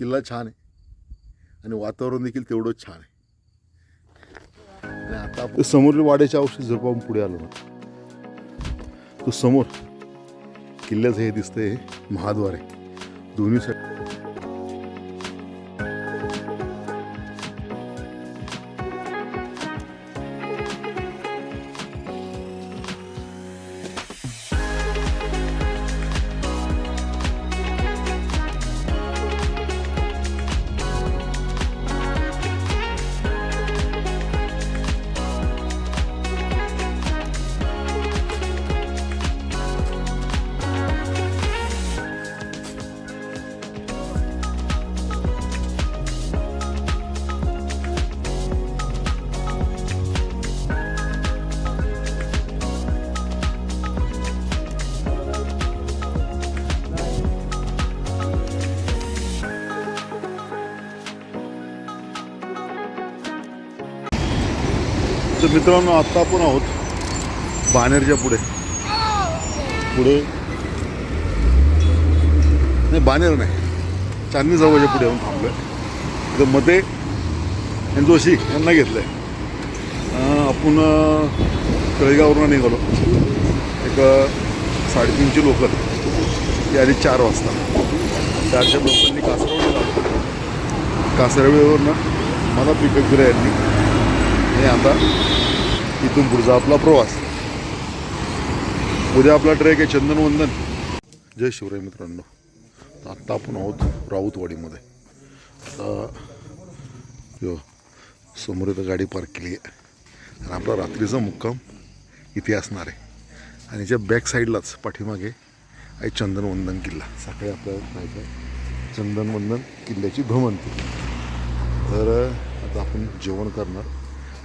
किल्ला छान आहे. आणि वातावरण देखील तेवढंच छान आहे. आणि आता आपण समोरील वाड्याच्या औषध जर पाहून पुढे आलो ना. तो समोर किल्ल्याचं हे दिसतंय महाद्वार आहे. दोन्ही साईड तर मित्रांनो आत्ता आपण आहोत बानेरच्या पुढे. पुढे. नाही बानेर नाही. चांदणी जवळच्या पुढे येऊन आहे तर मते आणि जोशी यांना घेतलं आहे आपण अं, तळेगाववरून निघालो. एक साडेतीनशे लोक ती आली चार वाजता. चारच्या लोकांनी कासरवडी लावलं मला पिकअप केलं यांनी. आणि आता तिथून पुढचा आपला प्रवास. उद्या आपला ट्रेक आहे चंदनवंदन. जय शिवराय मित्रांनो. आत्ता आपण आहोत राऊतवाडीमध्ये. आता समोर इथं गाडी पार्क केली आहे. आणि आपला रात्रीचा मुक्काम इथे असणार आहे. आणि ज्या बॅक साईडलाच पाठीमागे आहे चंदनवंदन किल्ला. सकाळी आपल्याला जायचं आहे चंदनवंदन किल्ल्याची भ्रमंती. तर आता आपण जेवण करणार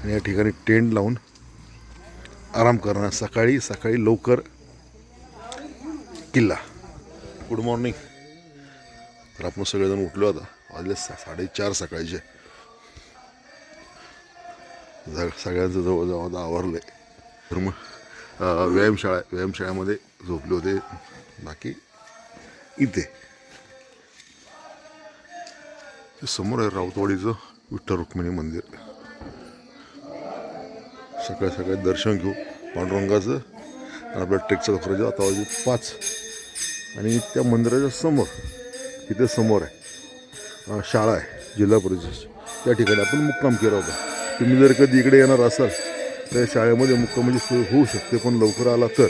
आणि या ठिकाणी टेंट लावून आराम करणार. सकाळी सकाळी लवकर किल्ला. गुड मॉर्निंग तर आपण सगळेजण उठलो आता. वाजले सा साडेचार सकाळचे. सगळ्यांचं जवळजवळ आता आवरलं आहे तर मग व्यायामशाळा व्यायामशाळेमध्ये झोपले होते. बाकी इथे. समोर आहे राऊतवाडीचं विठ्ठल रुक्मिणी मंदिर. सकाळी सकाळी दर्शन घेऊ. पांडुरंगाचं आणि आपल्या ट्रेकचा खरं आता वाजले पाच. आणि त्या मंदिराच्या समोर इथे समोर आहे. शाळा आहे जिल्हा परिषदेची त्या ठिकाणी आपण मुक्काम केला होता. तुम्ही जर कधी इकडे येणार असाल तर शाळेमध्ये मुक्कामाची म्हणजे सोय होऊ शकते पण लवकर आला तर.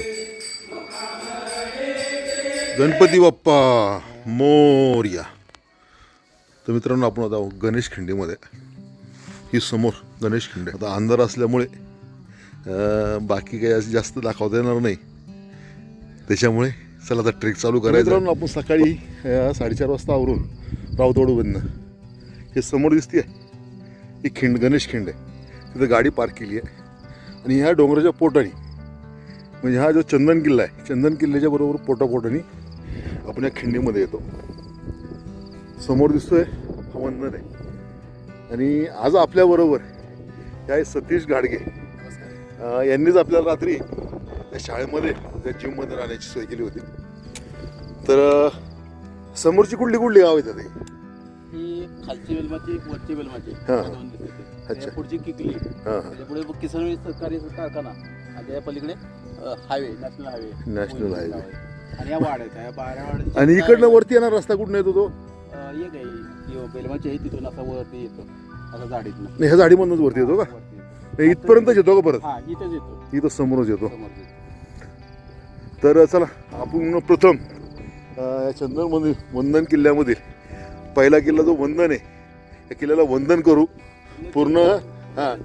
गणपती बाप्पा मोर्या. तर मित्रांनो आपण आता गणेश खिंडीमध्ये. ही समोर गणेश खिंडी आता अंधार असल्यामुळे बाकी काही असं जास्त दाखवता येणार नाही. त्याच्यामुळे चला आता ट्रेक चालू करायचं. आपण सकाळी साडेचार वाजता आवरून रावतवाडूमधनं हे समोर दिसते ही खिंड गणेश खिंड आहे. तिथं गाडी पार्क केली आहे. आणि ह्या डोंगराच्या पोटाने म्हणजे हा जो चंदन किल्ला आहे चंदन किल्ल्याच्या बरोबर पोटापोटाने आपण या खिंडीमध्ये येतो. समोर दिसतोय हा वंदन आहे. आणि आज आपल्याबरोबर या सतीश गाडगे यांनीच आपल्याला रात्री त्या शाळेमध्ये त्या जिममध्ये राहण्याची सोय केली होती. तर समोरची कुठली कुठली गाव आहेत ते ही? खालची वेलमाची वरची वेलमाची. हा. या दोन दिसते. अच्छा. त्याच्या पुढची किकली. हां हां. त्याच्या पुढे किसनवी सहकारी कारखाना आणि त्या पलीकडे highway national highway National highway. आणि या वाड्यात आहे बारा वाड्यात आणि इकडनं वरती येणार रस्ता कुठून येतो तो? एक आहे. बेलमाची आहे तिथून असा वरती येतो. असा झाडीतनं. नाही ह्या झाडीमधूनच वरती येतो का? वरती. येतो. नाही, इथपर्यंतच येतो का परत? हा इथेच येतो. इथं समोरच येतो. समोर येतो. तर चला आपण प्रथम अं, चंदन मंदिर वंदन किल्ल्यामधील पहिला किल्ला जो वंदन आहे या किल्ल्याला वंदन करू. पूर्ण हां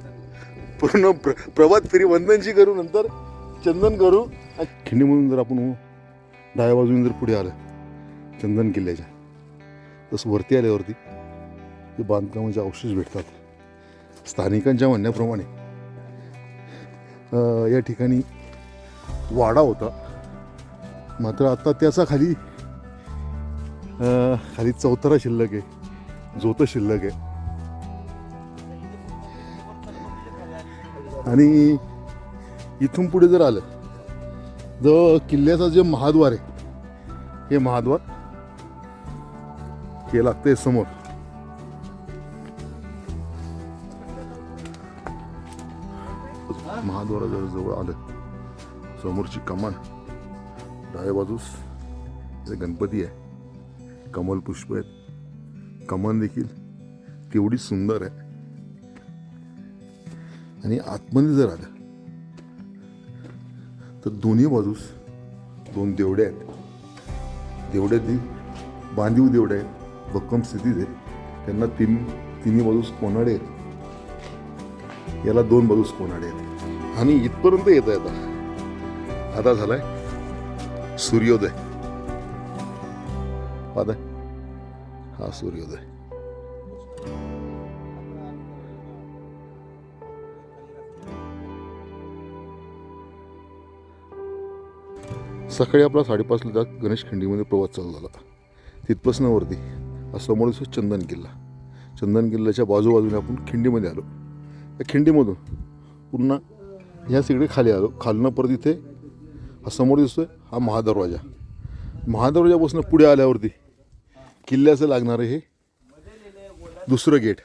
पूर्ण प्र प्रभात फेरी वंदनची करू नंतर चंदन करू. खिंडीमधून जर आपण डाव्या बाजूने जर पुढे आलं चंदन किल्ल्याच्या तसं वरती आल्यावरती ते बांधकामाचे अवशेष भेटतात. स्थानिकांच्या म्हणण्याप्रमाणे. या ठिकाणी वाडा होता. मात्र आता त्याचा खाली खाली चौथरा शिल्लक आहे. जोतं शिल्लक आहे. आणि इथून पुढे जर आलं जो किल्ल्याचा जे महाद्वार आहे हे महाद्वार हे लागतंय समोर. महाद्वारा जर जवळ आलं. समोरची कमान डाव्या बाजूस जे गणपती आहे. कमल पुष्प आहेत. कमान देखील तेवढी सुंदर आहे. आणि आतमध्ये जर आलं तर दोन्ही बाजूस दोन देवड्या आहेत. देवड्या ती बांधीव देवड्या आहेत. भक्कम स्थितीत आहेत. त्यांना तीन तिन्ही बाजूस कोनाडे आहेत? याला दोन बाजूस कोणाडे आहेत आणि इथपर्यंत येत आहे आता आता झालाय सूर्योदय. पाहताय हा सूर्योदय. सकाळी आपला साडेपाचला गणेश खिंडीमध्ये प्रवास चालू झाला. तिथपासून वरती हा समोर दिसतो चंदन किल्ला. चंदन किल्ल्याच्या बाजूबाजूने आपण खिंडीमध्ये आलो. खिंडीमधून पुन्हा ह्या सगळे खाली आलो. खालनं परत इथे हा समोर दिसतोय हा महादरवाजा. महादरवाजापासून पुढे आल्यावरती किल्ल्याचं लागणारं हे. दुसरं गेट.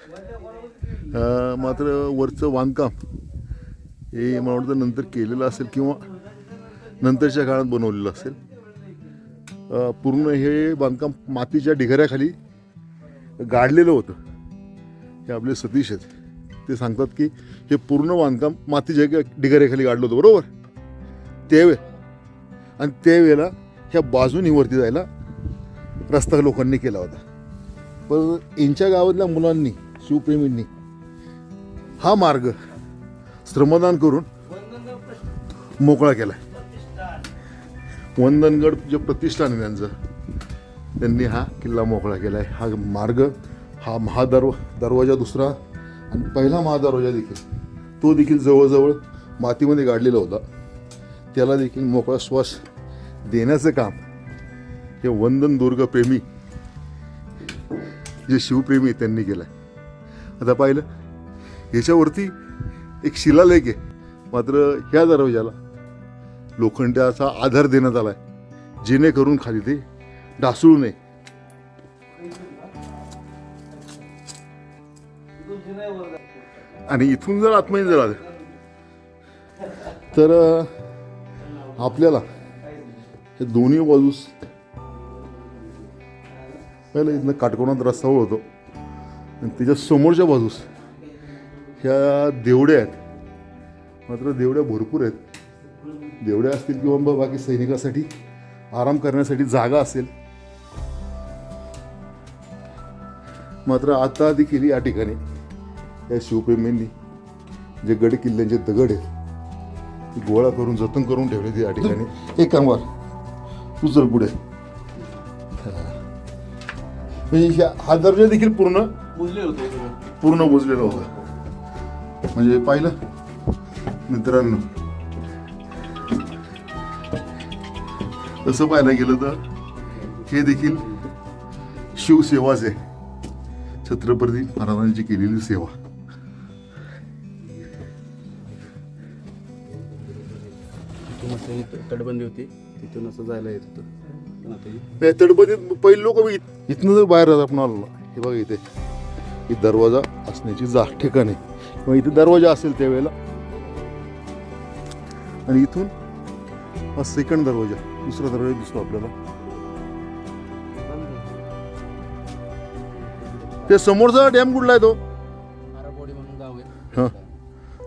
मात्र वरचं बांधकाम हे मला वाटतं नंतर केलेलं असेल किंवा नंतरच्या काळात बनवलेलं असेल. पूर्ण हे बांधकाम मातीच्या ढिगाऱ्याखाली गाडलेलं होतं. हे आपले सतीश आहेत. ते सांगतात की हे पूर्ण बांधकाम मातीच्या ढिगाऱ्याखाली गाडलं होतं बरोबर? त्यावेळे आणि त्यावेळेला ह्या बाजूनी वरती जायला रस्ता लोकांनी केला होता. पण यांच्या गावातल्या मुलांनी शिवप्रेमींनी हा मार्ग श्रमदान करून मोकळा केला वंदनगड जे प्रतिष्ठान आहे त्यांचं त्यांनी हा किल्ला मोकळा केला आहे हा मार्ग हा महादरवा दरवाजा दुसरा आणि पहिला महादरवाजा देखील. तो देखील जवळजवळ मातीमध्ये गाडलेला होता. त्याला देखील मोकळा श्वास देण्याचं काम हे वंदन दुर्ग प्रेमी जे शिवप्रेमी त्यांनी केलं आहे आता पाहिलं याच्यावरती एक शिलालेख आहे. मात्र ह्या दरवाजाला लोखंडाचा आधार देण्यात आला आहे जेणेकरून खाली ते ढासळू नये. आणि इथून जर आतमध्ये जर आलं तर आपल्याला हे दोन्ही बाजूस पहिलं इथनं काटकोणात रस्ता होतो आणि त्याच्या समोरच्या बाजूस ह्या देवड्या आहेत. मात्र देवड्या भरपूर आहेत. देवड्या असतील किंवा बाकी सैनिकासाठी आराम करण्यासाठी जागा असेल. मात्र आता देखील या ठिकाणी या शिवप्रेमींनी जे गड किल्ल्यांचे दगड आहेत ते गोळा करून जतन करून ठेवले या ठिकाणी. एक कामगार तू जर पुढे. म्हणजे ह्या- हा दर्जा देखील पूर्ण. पूर्ण बुजलेलं होतं. म्हणजे पाहिलं? मित्रांनो. तसं पाहायला गेलं तर हे देखील शिवसेवाच आहे. छत्रपती महाराजांची केलेली सेवा. इथं तटबंदी होती. तिथून असं जायला येत होतं. पण आता ही नाही तटबंदीत पहिले लोक इथनं जर बाहेर आपण आलो. ना हे बघा इथे. ही दरवाजा असण्याची जा ठिकाण आहे. किंवा इथे दरवाजा असेल त्यावेळेला. आणि इथून हा सेकंड दरवाजा दुसरा दरवाजा दिसतो आपल्याला. ते समोरचा डॅम कुठला आहे तो?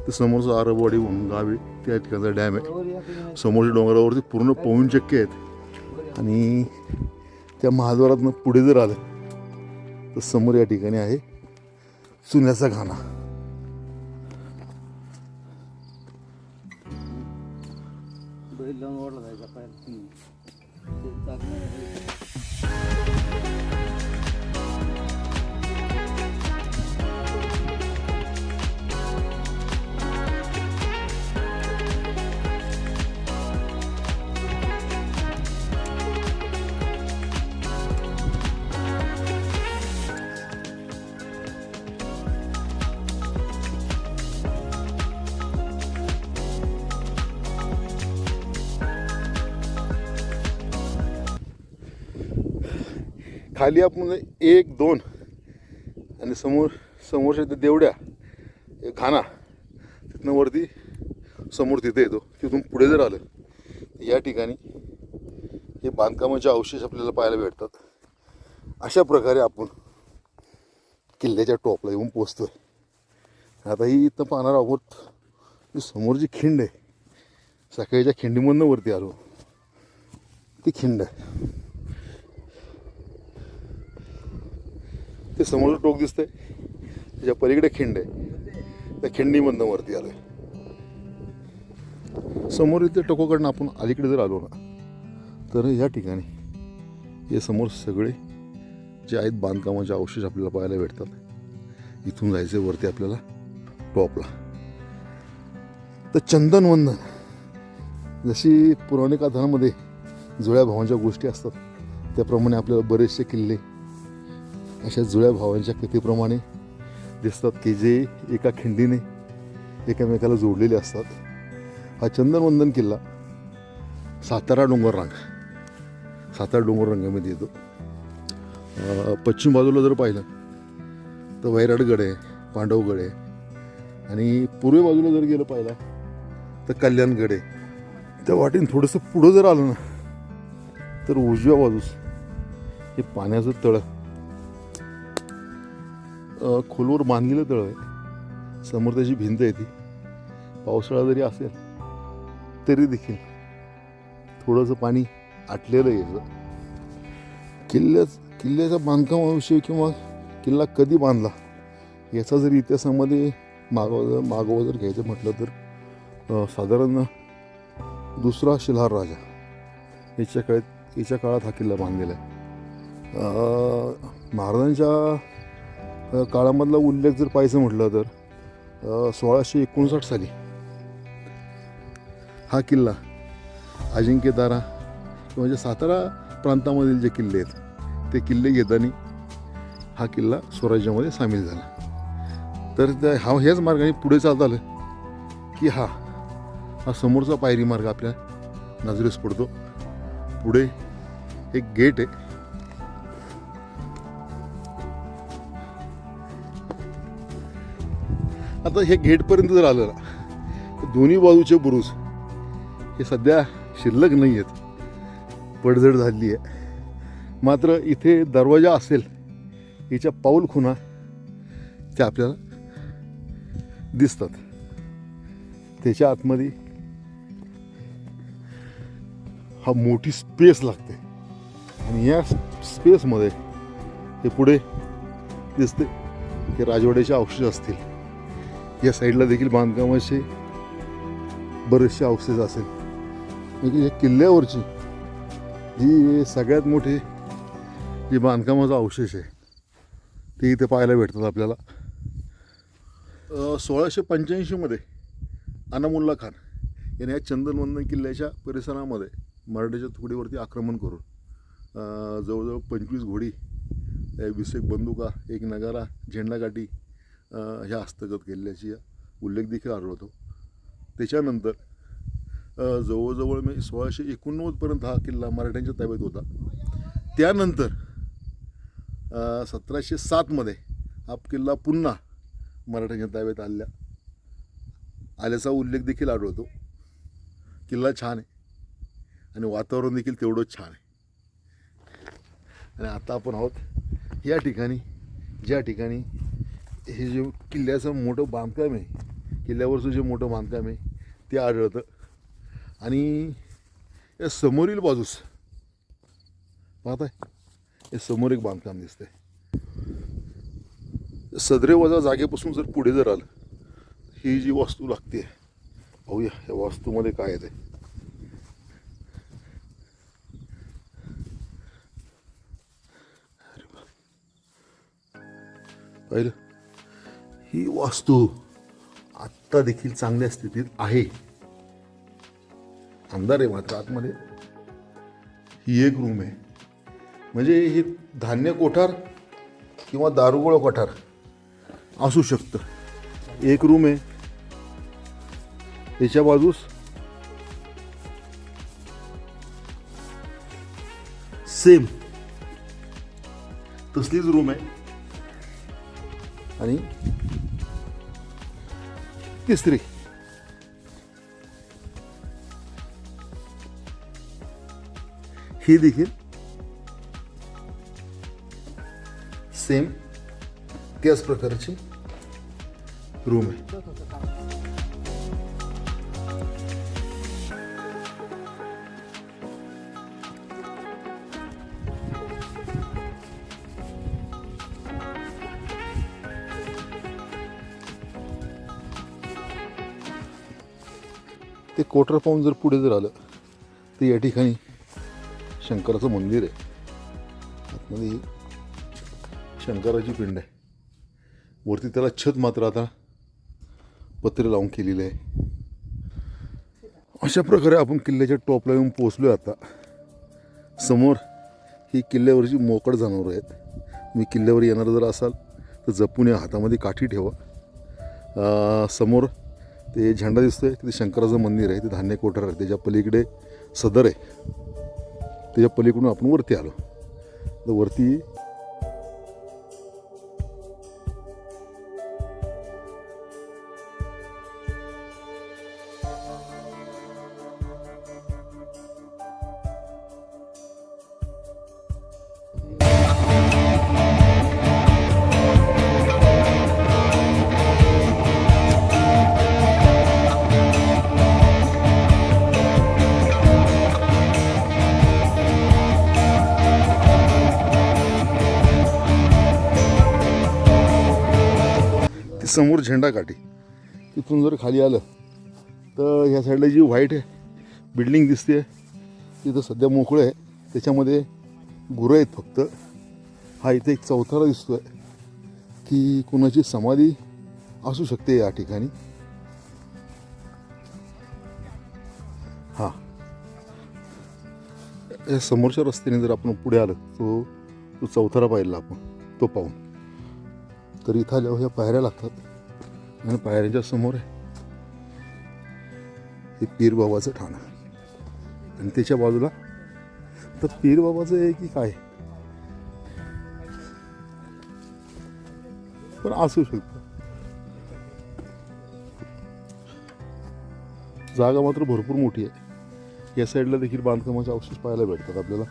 ते समोरचं आरबवाडी म्हणून गाव आहे त्या ठिकाणचा डॅम आहे. समोरच्या डोंगरावरती पूर्ण पवन चक्के आहेत. आणि त्या महाद्वारातनं पुढे जर आलं तर समोर या ठिकाणी आहे चुन्याचा घाणा. जायचा खाली आपण एक दोन आणि समोर समोरच्या इथे देवड्या एक घाणा तिथनं वरती समोर तिथे येतो. तिथून पुढे जर आलं तर या ठिकाणी हे बांधकामाचे अवशेष आपल्याला पाहायला भेटतात. अशा प्रकारे आपण किल्ल्याच्या टॉपला येऊन पोचतोय आता ही इथं पाहणार आहोत समोर जी खिंड आहे सकाळीच्या खिंडीमधनं वरती आलो. ती खिंड आहे. ते समोरचं टोक दिसतंय. त्याच्या पलीकडे खिंड आहे. त्या खिंडीमधनं वरती आलंय. समोर इथे टोकोकडनं आपण अलीकडे जर आलो ना तर या ठिकाणी हे समोर सगळे जे आहेत बांधकामाचे अवशेष आपल्याला पाहायला भेटतात. इथून जायचं वरती आपल्याला टॉपला. तर चंदनवंदन जशी पुराणिक कथांमध्ये जुळ्या भावांच्या गोष्टी असतात त्याप्रमाणे आपल्याला बरेचसे किल्ले अशा जुळ्या भावांच्या कथेप्रमाणे दिसतात की जे एका खिंडीने एकमेकाला जोडलेले असतात. हा चंदनवंदन किल्ला सातारा डोंगर रांग सातारा डोंगर रंगामध्ये येतो. पश्चिम बाजूला जर पाहिलं तर वैराडगड आहे पांडवगड आहे आणि पूर्व बाजूला जर गेलं पाहिलं तर कल्याणगड आहे त्या वाटेने थोडंसं पुढं जर आलं ना तर उजव्या बाजूस हे पाण्याचं तळं खोलवर बांधलेलं तळं आहे. समोर त्याची भिंत आहे ती. पावसाळा जरी असेल तरी देखील थोडंसं पाणी आटलेलं यायचं किल्ल्याच किल्ल्याच्या बांधकामाविषयी किंवा किल्ला कधी बांधला याचा जर इतिहासामध्ये मागोवा मागोवा जर घ्यायचं म्हटलं तर साधारण दुसरा शिलहार राजा याच्या काळात याच्या काळात हा किल्ला बांधलेला आहे. महाराजांच्या काळामधला उल्लेख जर पाहायचं म्हटलं तर सोळाशे एकोणसाठ साली हा किल्ला अजिंक्यतारा म्हणजे सातारा प्रांतामधील जे किल्ले आहेत ते किल्ले घेताना हा किल्ला स्वराज्यामध्ये सामील झाला. तर त्या हा ह्याच मार्गाने पुढे चालत आलं की हा हा समोरचा पायरी मार्ग आपल्या नजरेस पडतो. पुढे एक गेट आहे. आता हे गेटपर्यंत जर आलं ना तर दोन्ही बाजूचे बुरुज हे सध्या शिल्लक नाही आहेत. पडझड झाली आहे. मात्र इथे दरवाजा असेल याच्या पाऊल खुणा त्या आपल्याला दिसतात. त्याच्या आतमध्ये हा मोठी स्पेस लागते. आणि या स्पेसमध्ये हे पुढे दिसते हे राजवाड्याचे अवशेष असतील. या साईडला देखील बांधकामाचे बरेचसे अवशेष असेल. म्हणजे या किल्ल्यावरची जी सगळ्यात मोठी जी बांधकामाचा अवशेष आहे ते इथे पाहायला भेटतात आपल्याला. सोळाशे पंच्याऐंशीमध्ये अनामुल्ला खान याने या चंदनवंदन किल्ल्याच्या परिसरामध्ये मराठ्याच्या तुकडीवरती आक्रमण करून जवळजवळ पंचवीस घोडी अ, वीस एक बंदुका एक नगारा झेंडागाठी ह्या हस्तगत केल्याची उल्लेख देखील आढळतो त्याच्यानंतर जवळजवळ मी सोळाशे एकोणनव्वदपर्यंत हा किल्ला मराठ्यांच्या ताब्यात होता. त्यानंतर सतराशे सातमध्ये हा किल्ला पुन्हा मराठ्यांच्या ताब्यात आल्या. आल्याचा उल्लेख देखील आढळतो किल्ला छान आहे. आणि वातावरण देखील तेवढंच छान आहे. आणि आता आपण आहोत या ठिकाणी ज्या ठिकाणी हे जे किल्ल्याचं मोठं बांधकाम आहे किल्ल्यावरचं जे मोठं बांधकाम आहे ते आढळतं. आणि या समोरील बाजूस पाहताय हे समोर एक बांधकाम दिसतंय. सदरे वजा जागेपासून जर पुढे जर आलं ही जी वास्तू लागते पाहूया या वास्तूमध्ये काय आहे ते पाहिलं? ही वास्तू आत्ता देखील चांगल्या स्थितीत आहे. अंधार आहे मात्र आतमध्ये. ही एक रूम आहे. म्हणजे हे धान्य कोठार किंवा दारुगोळा कोठार असू शकतं. एक रूम आहे. याच्या बाजूस सेम तसलीच रूम आहे. आणि ही देखिए सेम त्याच प्रकारची रूम आहे ते कोटर पाहून जर पुढे जर आलं तर या ठिकाणी शंकराचं मंदिर आहे. आतमध्ये शंकराची पिंड आहे. वरती त्याला छत मात्र आता पत्रे लावून केलेले आहे. अशा प्रकारे आपण किल्ल्याच्या टॉपला येऊन पोचलो आता. समोर ही किल्ल्यावरची मोकळ जनावरं आहेत. मी किल्ल्यावर येणार जर असाल तर जपून या हातामध्ये काठी ठेवा. समोर ते झेंडा दिसतोय तिथे शंकराचं मंदिर आहे ते धान्य कोठार आहे त्याच्या पलीकडे सदर आहे. त्याच्या पलीकडून आपण वरती आलो. तर वरती झेंडा काठी. तिथून जर खाली आलं तर ह्या साईडला जी व्हाईट आहे बिल्डिंग दिसते तिथं सध्या मोकळं आहे. त्याच्यामध्ये गुरं आहेत फक्त. हा इथे एक चौथारा दिसतो आहे की कुणाची समाधी असू शकते या ठिकाणी. हां. या समोरच्या रस्त्याने जर आपण पुढे आलं तो तो चौथारा पाहिला आपण तो पाहून. तर इथं आल्यावर ह्या पायऱ्या लागतात. आणि पायऱ्यांच्या समोर आहे. हे पीरबाबाचं ठाणं आणि त्याच्या बाजूला तर पीरबाबाचं आहे की काय? पण असू शकतं. जागा मात्र भरपूर मोठी आहे. या साईडला देखील बांधकामाचे अवशेष पाहायला भेटतात आपल्याला.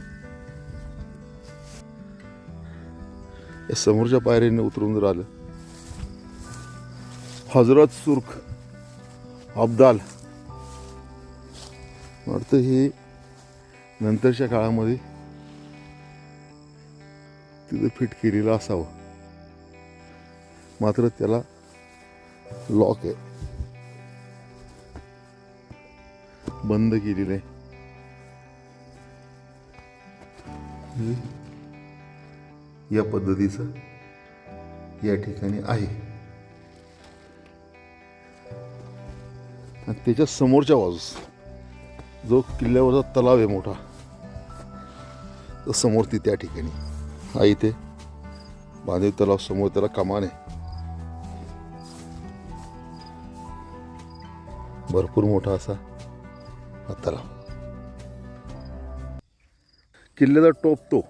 या समोरच्या पायऱ्यांनी उतरून जर आलं हजरत सुर्ख अब्दाल. वाटतं हे नंतरच्या काळामध्ये तिथं फिट केलेलं असावं. मात्र त्याला लॉक आहे. बंद केलेलं आहे. या पद्धतीचं या ठिकाणी आहे. आणि त्याच्या समोरच्या बाजूस जो किल्ल्यावरचा तलाव आहे मोठा तो समोर ती त्या ठिकाणी. हा इथे बांधीव तलाव समोर त्याला कमान आहे. भरपूर मोठा असा हा तलाव. किल्ल्याचा टोप तो.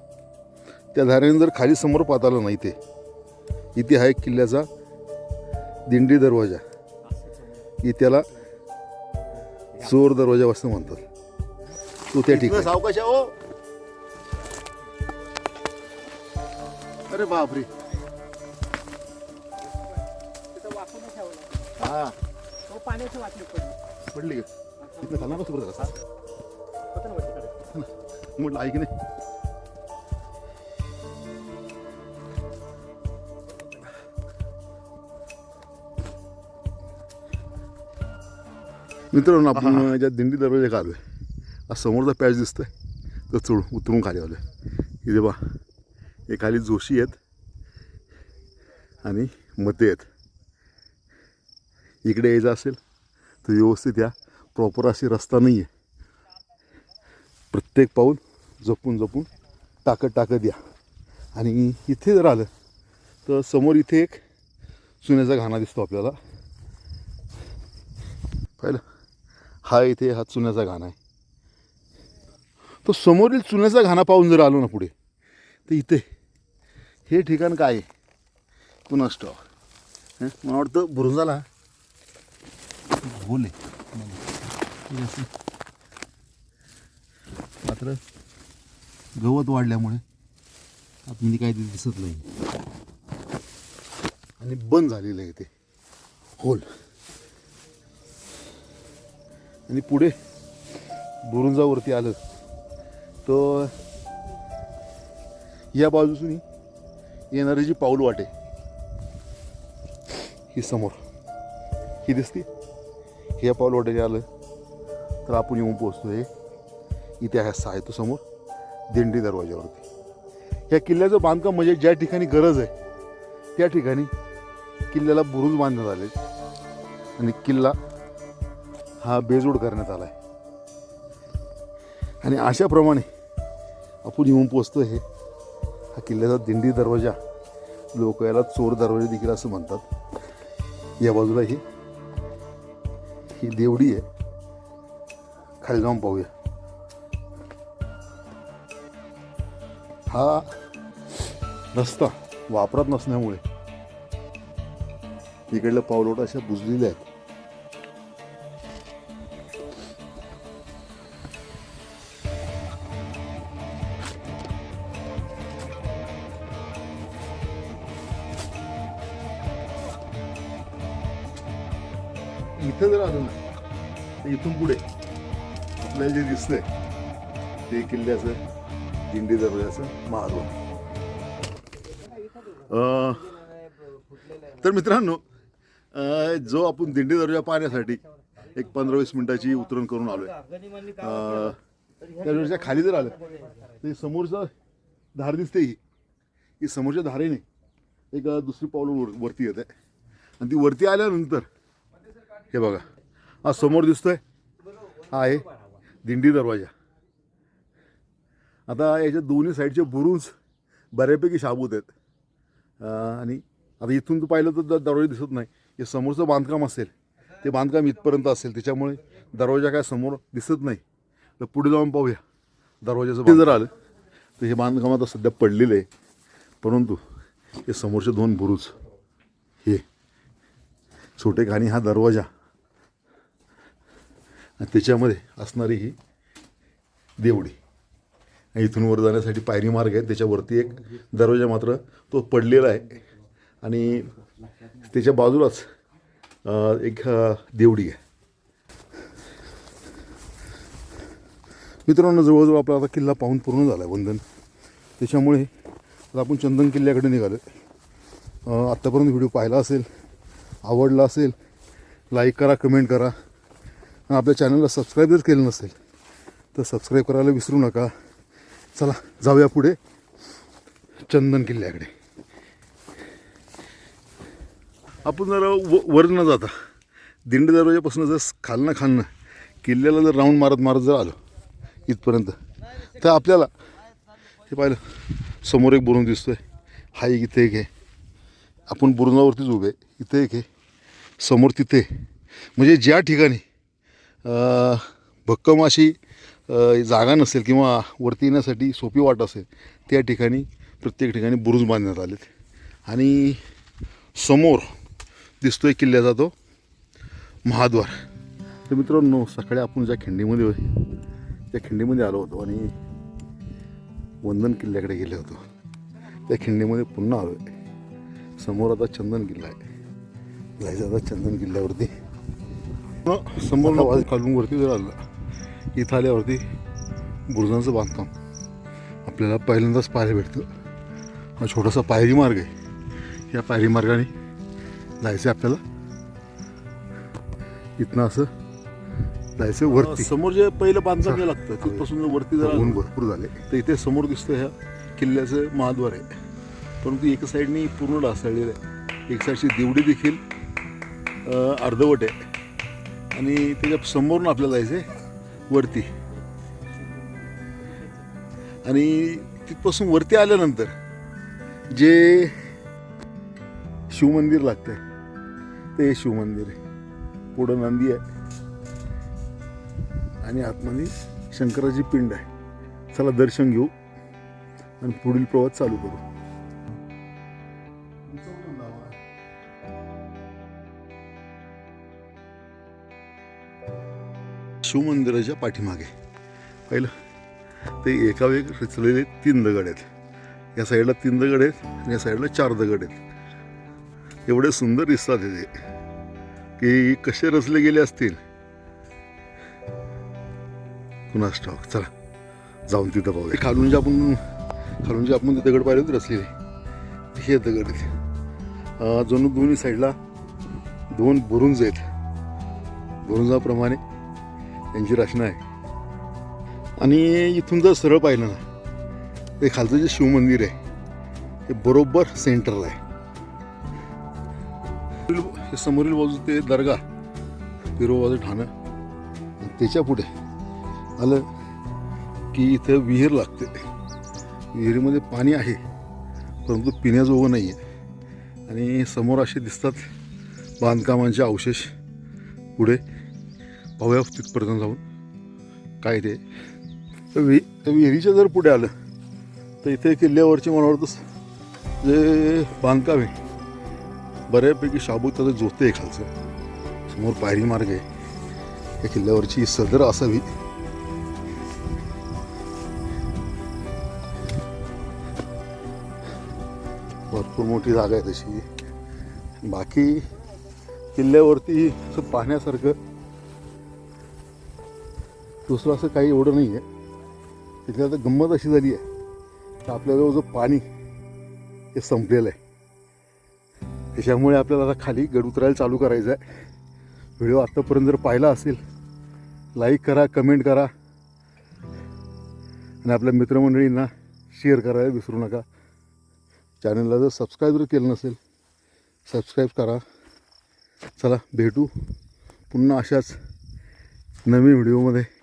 त्या धारेने जर खाली समोर पाताला नाही ते इथे इथे हा एक किल्ल्याचा दिंडी दरवाजा. की चोर दरवाजा असं म्हणतात. तो त्या ठिकाणी. सावकाश हो. अरे बापरे. हा. तो पाण्याची वाटली पडली पडली का इथं खाणार वरतीकडे. म्हटलं ऐक नाही? मित्रांनो आपण ज्या दिंडी दरवाजा आलोय हा समोरचा पॅच दिसतोय. तो चढ उतरून खाली आलोय. इथे बा हे खाली जोशी आहेत आणि मते आहेत. इकडे यायचं असेल तर व्यवस्थित या. प्रॉपर अशी रस्ता नाही आहे प्रत्येक पाऊल जपून जपून टाकत टाकत या. आणि इथे जर आलं तर समोर इथे एक चुन्याचा घाणा दिसतो आपल्याला. पाहिलं? हा इथे हा चुन्याचा घाणा आहे. तो समोरील चुन्याचा घाणा पाहून जर आलो ना पुढे तर इथे हे ठिकाण काय आहे? पुन्हा स्टॉक हं? मला वाटतं बुरुजाला भोले मात्र गवत वाढल्यामुळे आतमध्ये काय ते दिसत नाही. आणि बंद झालेलं आहे ते. होल. आणि पुढे बुरुंजावरती आलं. तर या बाजूसून येणारी जी पाऊल वाटे ही समोर. ही दिसते? ह्या पाऊल वाटेने आलं. तर आपण येऊन पोहोचतोय इथे आहे आहे तो समोर दिंडी दरवाज्यावरती. या किल्ल्याचं बांधकाम म्हणजे ज्या ठिकाणी गरज आहे त्या ठिकाणी किल्ल्याला बुरुज बांधण्यात आले. आणि किल्ला हा बेजोड करण्यात आला आहे आणि अशाप्रमाणे आपण येऊन पोचतो हे. हा किल्ल्याचा दिंडी दरवाजा लोक याला चोर दरवाजा देखील असं म्हणतात. या बाजूला ही ही देवडी आहे. खाली जाऊन पाहूया. हा रस्ता वापरत नसल्यामुळे इकडलं पावलोट अशा बुजलेल्या आहेत. इथून पुढे. आपल्याला जे दिसतंय ते किल्ल्याचं दिंडी दरवाजाचं महाद्वार अं, तर मित्रांनो जो आपण दिंडी दरवाजा पाहण्यासाठी एक पंधरा वीस मिनिटाची उतरण करून आलोय. त्या खाली जर आलं तर समोरचं धार दिसते ही. की समोरच्या धारेने एक दुसरी पावलं वर वरती येत. आहे आणि ती वरती आल्यानंतर हे बघा हा समोर दिसतोय. हा आहे दिंडी दरवाजा. आता याच्या दोन्ही साईडचे बुरुज बऱ्यापैकी शाबूत आहेत. आणि आता इथून तर पाहिलं तर दरवाजा दिसत नाही. हे समोरचं बांधकाम असेल ते बांधकाम इथपर्यंत असेल त्याच्यामुळे दरवाजा काय समोर दिसत नाही. तर पुढे जाऊन पाहूया दरवाजाचं बांध- जर आलं. तर हे बांधकाम आता सध्या पडलेलं आहे. परंतु हे समोरचे दोन बुरुज हे छोटे खाणी हा दरवाजा. त्याच्यामध्ये असणारी ही देवडी. इथून वर जाण्यासाठी पायरी मार्ग आहे. त्याच्यावरती एक दरवाजा मात्र तो पडलेला आहे. आणि त्याच्या बाजूलाच एक देवडी आहे. मित्रांनो जवळजवळ आपला आता किल्ला पाहून पूर्ण झाला आहे वंदन. त्याच्यामुळे आता आपण चंदन किल्ल्याकडे निघालो आत्तापर्यंत व्हिडिओ पाहिला असेल आवडला असेल लाईक करा कमेंट करा. आपल्या चॅनलला सबस्क्राईब जर केलं नसेल तर सबस्क्राईब करायला विसरू नका. चला जाऊया पुढे. चंदन किल्ल्याकडे. आपण जरा व वर न जाता. दिंड दरवाजापासून जर खालनं खालनं किल्ल्याला जर राऊंड मारत मारत जर आलो इथपर्यंत तर आपल्याला हे पाहिलं समोर एक बुरुंग दिसतोय. हा एक इथे एक आहे. आपण बुरुंगावरतीच उभे इथे एक आहे. समोर तिथे. म्हणजे ज्या ठिकाणी भक्कम अशी जागा नसेल किंवा वरती येण्यासाठी सोपी वाट असेल त्या ठिकाणी प्रत्येक ठिकाणी बुरुज बांधण्यात आलेत. आणि समोर दिसतोय किल्ल्याचा तो महाद्वार. तर मित्रांनो सकाळी आपण ज्या खिंडीमध्ये त्या खिंडीमध्ये आलो होतो आणि वंदन किल्ल्याकडे गेले होतो. त्या खिंडीमध्ये पुन्हा आलो आहे समोर आता चंदन किल्ला आहे. जायचं आता चंदन किल्ल्यावरती. समोर खालून वरती जर आलं. इथं आल्यावरती बुरुजांचं बांधकाम. आपल्याला पहिल्यांदाच पाहायला भेटतं. हा छोटासा पायरी मार्ग आहे. या पायरी मार्गाने जायचं आपल्याला. इथनं असं जायचं वरती. समोर जे पहिलं बांधकाम जे लागतं तिथपासून वरती जर ऊन भरपूर झाले. तर इथे समोर दिसतं ह्या किल्ल्याचं महाद्वार आहे. परंतु एका साईडनी पूर्ण ढासळलेलं आहे. एक साईडची देवडी देखील अर्धवट आहे. आणि त्याच्या समोरून आपल्याला जायचं आहे वरती. आणि तिथपासून वरती आल्यानंतर जे शिवमंदिर लागतंय ते शिवमंदिर आहे. पुढं नंदी आहे. आणि आतमध्ये शंकराची पिंड आहे. चला दर्शन घेऊ आणि पुढील प्रवास चालू करू. शिवमंदिराच्या पाठीमागे. पाहिलं? ते एका वेग रचलेले तीन दगड आहेत. या साईडला तीन दगड आहेत आणि या साईडला चार दगड आहेत. एवढे सुंदर दिसतात हे. ते की कसे रचले गेले असतील? पुन्हा ठाऊक चला जाऊन तिथं पाहू खालून जे आपण खालून जे आपण ते दगड पाहिले होते रचलेले हे दगड आहेत. जणू दोन्ही साईडला दोन बुरुंज आहेत. बुरुंजाप्रमाणे यांची रचना आहे. आणि इथून जर सरळ पाहिलं ना ते खालचं जे शिवमंदिर आहे हे बरोबर सेंटरला आहे. समोरील बाजू ते दर्गा पिरोबाचं ठाणं त्याच्या पुढे आलं की इथं विहीर लागते. विहिरीमध्ये पाणी आहे परंतु पिण्याजोगं नाही आहे आणि समोर असे दिसतात बांधकामांचे अवशेष पुढे. पाहूया तिथपर्यंत जाऊन. काय ते? वि विहिरीच्या जर पुढे आलं तर इथे किल्ल्यावरचे मला वाटतं जे बांधकाम आहे बऱ्यापैकी शाबूत त्याचं जोते आहे खालचं. समोर पायरी मार्ग आहे. या किल्ल्यावरची सदर असावी. भरपूर मोठी जागा आहे तशी. बाकी किल्ल्यावरती असं पाहण्यासारखं दुसरं असं काही एवढं नाही आहे. तिथली आता गंमत अशी झाली आहे की आपल्याजवळ जो पाणी हे संपलेलं आहे. त्याच्यामुळे आपल्याला आता खाली गड उतरायला चालू करायचं आहे. व्हिडिओ आत्तापर्यंत जर पाहिला असेल लाईक करा कमेंट करा. आणि आपल्या मित्रमंडळींना शेअर करायला विसरू नका. चॅनलला जर सबस्क्राईब जर केलं नसेल सबस्क्राईब करा. चला भेटू पुन्हा अशाच नवीन व्हिडिओमध्ये.